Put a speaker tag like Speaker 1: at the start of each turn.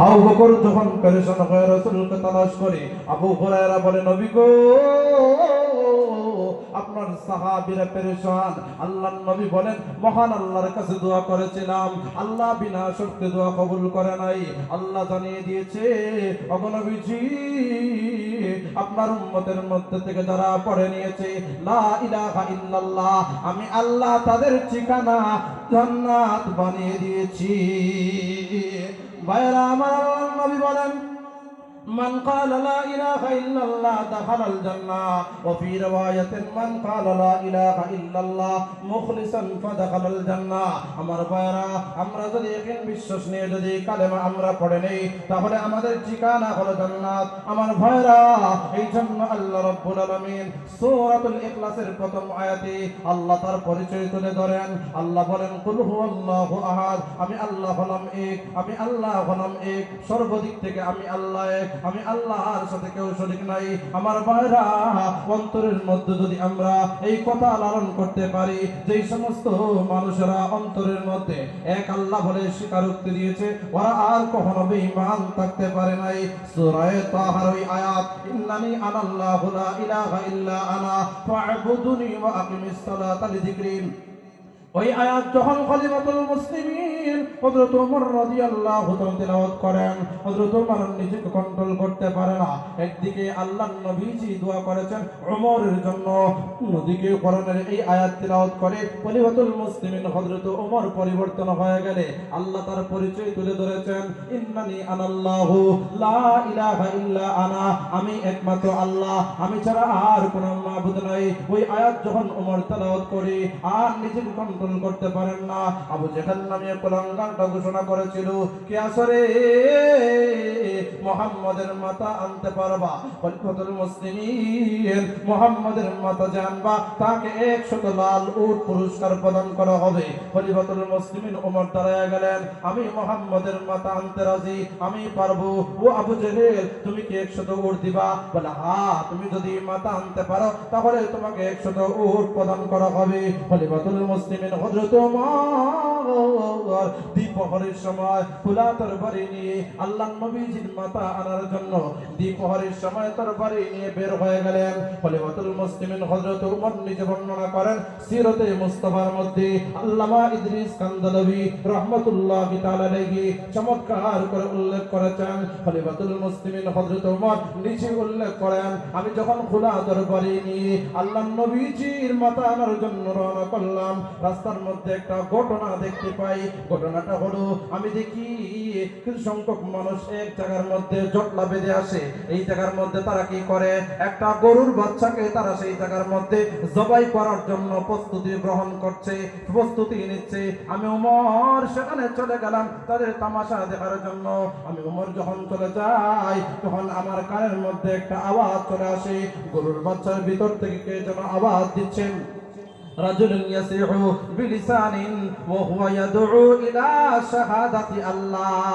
Speaker 1: আবু বকর যখন পেরেশান হয়ে রাসূলকে তালাশ করে আবু হুরায়রা বলে নবী গো! সাহাবীরা পেরেশান। আল্লাহর নবী বলেন, মহান আল্লাহর কাছে দোয়া করেছিলাম। আল্লাহ বিনা দোয়া কবুল করে নাই। আল্লাহ জানিয়ে দিয়েছে অগনবীজি আপনার উম্মতের মধ্যে থেকে যারা পড়ে নিয়েছে, লা ইল্লাল্লাহ, আমি আল্লাহ তাদের ঠিকানা জান্নাত বানিয়ে দিয়েছি। ভাইরা আমার নবী বলেন من قال لا إله إلا الله دخل الجنة وفي رواية من قال لا إله إلا الله مخلصا فدخل الجنة আমার ভাইরা আমরা যদি এখন বিশ্বাস নিয়ে যদি কালেমা আমরা পড়ে নেই তাহলে আমাদের ঠিকানা হলো জান্নাত আমার ভাইরা এই জন্য আল্লাহ রাব্বুল আলামিন সূরাতুল ইখলাসের প্রথম আয়াতে আল্লাহ তার পরিচয় তুলে ধরেন আল্লাহ বলেন কুল হুয়াল্লাহু আহাদ আমি আল্লাহ হলাম এক আমি আল্লাহ হলাম এক সর্বদিক থেকে আমি আল্লাহ এক আমি আল্লাহর সাথে কেউ শরীক নাই। আমার ভাইরা অন্তরের মধ্যে যদি আমরা এই কথা লালন করতে পারি, যেই সমস্ত মানুষেরা অন্তরের মধ্যে এক আল্লাহ বলে স্বীকারোক্তি দিয়েছে, ওরা আর কখনো বেঈমান থাকতে পারে নাই। সূরা তাহার ওই আয়াত, ইন্নানি আনাল্লাহু লা ইলাহা ইল্লা আনা ফা'বুদুনি ওয়া আকিমিস সালাতা লিযিকরি ওই আয়াত যখন খলিফাতুল মুসলিমিন হযরত ওমর রাদিয়াল্লাহু তাআলা তেলাওয়াত করেন, হযরত ওমর নিজেকে কন্ট্রোল করতে পারে না। একদিকে আল্লাহর নবীজি দোয়া করেছেন ওমরের জন্য, অন্যদিকে কোরআনের এই আয়াত তেলাওয়াত করে খলিফাতুল মুসলিমিন হযরত ওমর পরিবর্তন হয়ে গেলে আল্লাহ তার পরিচয় তুলে ধরেছেন, ইন্নানি আনাল্লাহু লা ইলাহা ইল্লা আনা। আমি একমাত্র আল্লাহ, আমি ছাড়া আর কোনো মাবুদ নাই। ওই আয়াত যখন ওমর তেলাওয়াত করে, আর নিজেকে কন্ট্রোল করতে পারেন না। আবু জেহাল নামে কুলাঙ্গারটা ঘোষণা করেছিল কে আসরে? মোহাম্মদের মাথা আনতে পারবা, খলিফাতুল মুসলিমিন মোহাম্মদের মাথা জানবা, তাকে একশত লাল উট পুরস্কার প্রদান করা হবে। খলিফাতুল মুসলিমিন ওমর দাঁড়ায় গেলেন, আমি মোহাম্মদের মাথা আনতে রাজি, আমি পারব। ও আবু জেহেল, তুমি কি একশত উট দিবা? বলে হ্যাঁ তুমি যদি মাথা আনতে পারো, তাহলে তোমাকে একশত উট প্রদান করা হবে। খলিফাতুল মুসলিমিন দ্বিপহরের সময় নিয়ে আল্লাহ নবীজির আনার জন্য দ্বিপহরের সময় নিয়ে বের হয়ে গেলেন। খলিফাতুল মুসলিমিন হযরত ওমর নিজে বর্ণনা করেন, সিরতে মুস্তাফার মধ্যে আল্লামা ইদ্রিস কান্দালবি রাহমাতুল্লাহি চমৎকার করে উল্লেখ করেছেন। হযরত ওমর নিজে উল্লেখ করেন, আমি যখন খোলা তরবারি নিয়ে আল্লাহ নবীজির মাথা আনার জন্য রওনা করলাম রাস্তার মধ্যে একটা ঘটনা দেখতে পাই। ঘটনাটা হলো, আমি দেখি কিছু সংখ্যক মানুষ এক জায়গার মধ্যে জটলা বেঁধে আসে। এই জায়গার মধ্যে তারা কি করে? একটা গরুর বাচ্চাকে তারা সেই জায়গার মধ্যে জবাই করার জন্য প্রস্তুতি গ্রহণ করছে, প্রস্তুতি নিচ্ছে। আমি উমর, সেখানে চলে গেলাম তাদের তামাশা দেখার জন্য। আমি উমর যখন চলে যাই, তখন আমার কানের মধ্যে একটা আওয়াজ চলে আসে। গরুর বাচ্চার ভিতর থেকে কে যেন আওয়াজ দিচ্ছেন? رجل يسيح بلسان وهو يدعو إلى شهادة الله.